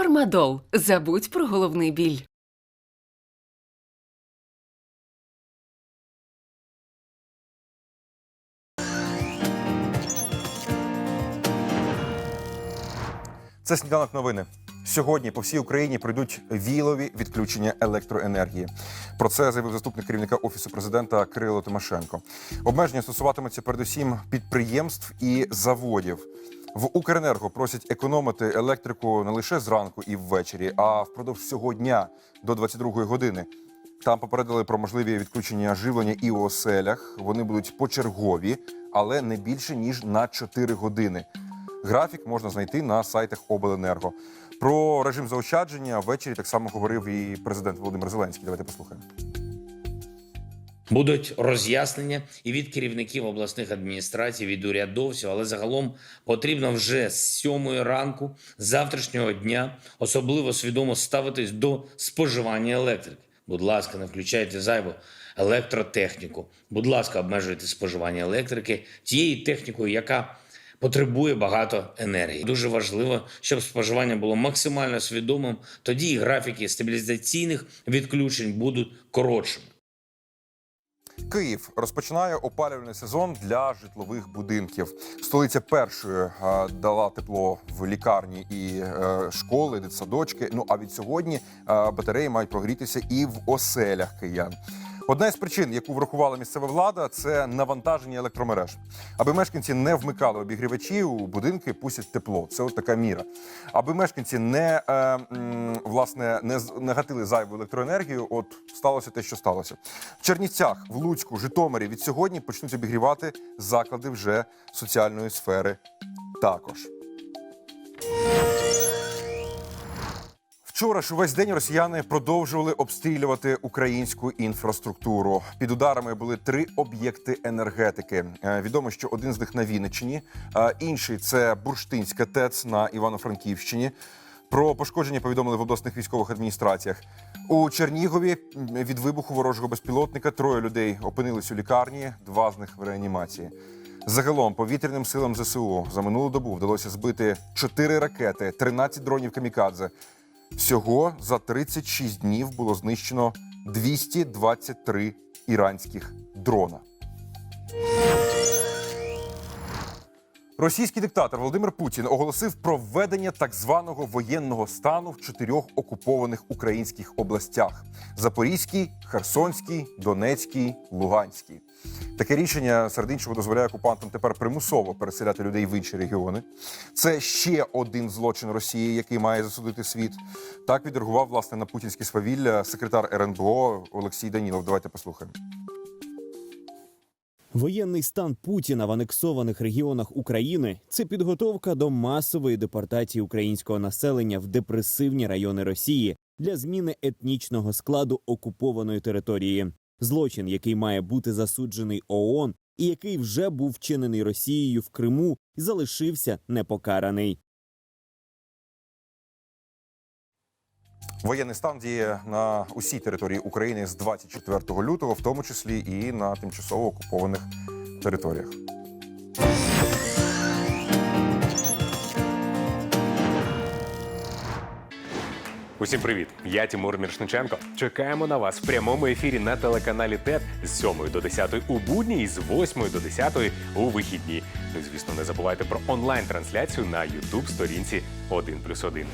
Фармадол. Забудь про головний біль. Це сніданок новини. Сьогодні по всій Україні пройдуть вілові відключення електроенергії. Про це заявив заступник керівника офісу президента Кирило Тимошенко. Обмеження стосуватимуться передусім підприємств і заводів. В Укренерго просять економити електрику не лише зранку і ввечері, а впродовж всього дня до 22 години. Там попередили про можливі відключення живлення і у оселях. Вони будуть почергові, але не більше ніж на 4 години. Графік можна знайти на сайтах Обленерго. Про режим заощадження ввечері так само говорив і президент Володимир Зеленський. Давайте послухаємо. Будуть роз'яснення і від керівників обласних адміністрацій, від урядовців, але загалом потрібно вже з сьомої ранку завтрашнього дня особливо свідомо ставитись до споживання електрики. Будь ласка, не включайте зайву електротехніку. Будь ласка, обмежуйте споживання електрики тією технікою, яка потребує багато енергії. Дуже важливо, щоб споживання було максимально свідомим. Тоді і графіки стабілізаційних відключень будуть коротшими. Київ розпочинає опалювальний сезон для житлових будинків. Столиця першою е, дала тепло в лікарні і е, школи, дитсадочки. Ну а від сьогодні е, батареї мають прогрітися і в оселях киян. Одна із причин, яку врахувала місцева влада, це навантаження електромереж. Аби мешканці не вмикали обігрівачі, у будинки пустять тепло. Це от така міра. Аби мешканці не е, власне не, з- зайву електроенергію, от сталося те, що сталося. В Чернівцях, в Луцьку, Житомирі від сьогодні почнуть обігрівати заклади вже соціальної сфери. Також. Вчора ж увесь день росіяни продовжували обстрілювати українську інфраструктуру. Під ударами були три об'єкти енергетики. Е, Відомо, що один з них на Вінниччині, інший це Бурштинська ТЕЦ на Івано-Франківщині. Про пошкодження повідомили в обласних військових адміністраціях. У Чернігові від вибуху ворожого безпілотника троє людей опинились у лікарні, два з них в реанімації. Загалом повітряним силам ЗСУ за минулу добу вдалося збити 4 ракети, 13 дронів камікадзе. Всього за 36 днів було знищено 223 іранських дрона. Російський диктатор Володимир Путін оголосив про введення так званого воєнного стану в чотирьох окупованих українських областях: Запорізькій, Херсонській, Донецькій, Луганській. Таке рішення серед іншого дозволяє окупантам тепер примусово переселяти людей в інші регіони. Це ще один злочин Росії, який має засудити світ. Так відреагував власне на путінське свавілля секретар РНБО Олексій Данілов. Давайте послухаємо. Воєнний стан Путіна в анексованих регіонах України це підготовка до масової депортації українського населення в депресивні райони Росії для зміни етнічного складу окупованої території. Злочин, який має бути засуджений ООН і який вже був вчинений Росією в Криму, залишився непокараний. Воєнний стан діє на усій території України з 24 лютого, в тому числі і на тимчасово окупованих територіях. Усім привіт! Я Тимур Міршниченко. Чекаємо на вас в прямому ефірі на телеканалі ТЕТ з 7 до 10 у будні і з 8 до 10 у вихідні. Ну звісно, не забувайте про онлайн-трансляцію на youtube сторінці 1+,1.